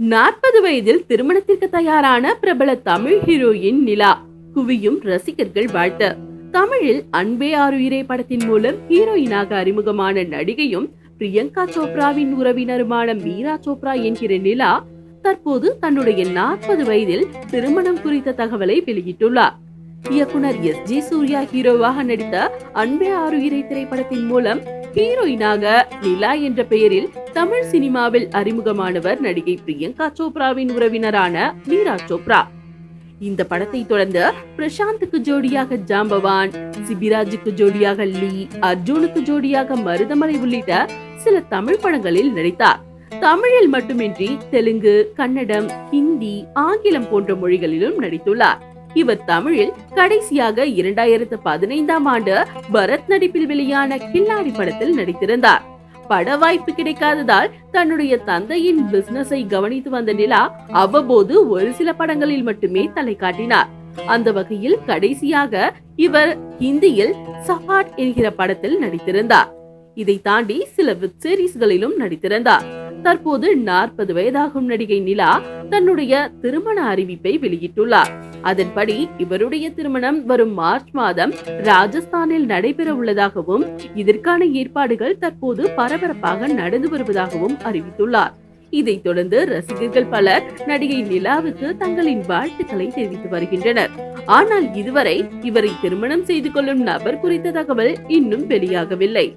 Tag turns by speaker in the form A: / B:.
A: நாற்பது வயதில் திருமணத்திற்கு தயாரான பிரபல தமிழ் ஹீரோயின் நிலா குவியும் ரசிகர்கள் வாழ்த்து. தமிழில் அன்பே ஆறுயிரே படத்தின் மூலம் ஹீரோயினாக அறிமுகமான நடிகையும் பிரியங்கா சோப்ராவின் உறவினருமான மீரா சோப்ரா என்கிற நிலா தற்போது தன்னுடைய நாற்பது வயதில் திருமணம் குறித்த தகவலை வெளியிட்டுள்ளார். இயக்குனர் எஸ் ஜி சூர்யா ஹீரோவாக நடித்த அன்பே ஆறுயிரை திரைப்படத்தின் மூலம் ஹீரோயினாக நிலா என்ற பெயரில் தமிழ் சினிமாவில் அறிமுகமானவர் நடிகை பிரியங்கா சோப்ராவின் உறவினரான மீரா சோப்ரா. இந்த படத்தை தொடர்ந்து பிரசாந்துக்கு ஜோடியாக ஜாம்பவான் சிபிராஜுக்கு ஜோடியாக லீ அர்ஜுனுக்கு ஜோடியாக மருதமலை உள்ளிட்ட சில தமிழ் படங்களில் நடித்தார். தமிழில் மட்டுமின்றி தெலுங்கு கன்னடம் ஹிந்தி ஆங்கிலம் போன்ற மொழிகளிலும் நடித்துள்ளார். இவர் தமிழில் கடைசியாக இரண்டாயிரத்து பதினைந்தாம் ஆண்டு பரத் நடிப்பில் வெளியான கில்லாடி படத்தில் நடித்திருந்தார். பட வாய்ப்பு கிடைக்காததால் தன்னுடைய தந்தையின் பிசினஸை கவனித்து வந்த நிலா அவ்வப்போது ஒரு சில படங்களில் மட்டுமே தலை காட்டினார் அந்த வகையில் கடைசியாக இவர் ஹிந்தியில் சஃபாட் என்கிற படத்தில் நடித்திருந்தார். இதை தாண்டி சில வெப் சீரிஸ்களிலும் நடித்திருந்தார். தற்போது நாற்பது வயதாகும் நடிகை நிலா தன்னுடைய திருமண அறிவிப்பை வெளியிட்டுள்ளார். அதன்படி இவருடைய திருமணம் வரும் மார்ச் மாதம் ராஜஸ்தானில் நடைபெற உள்ளதாகவும் இதற்கான ஏற்பாடுகள் தற்போது பரபரப்பாக நடந்து வருவதாகவும் அறிவித்துள்ளார். இதைத் தொடர்ந்து ரசிகர்கள் பலர் நடிகை நிலாவுக்கு தங்களின் வாழ்த்துக்களை தெரிவித்து வருகின்றனர். ஆனால் இதுவரை இவரை திருமணம் செய்து கொள்ளும் நபர் குறித்த தகவல் இன்னும் வெளியாகவில்லை.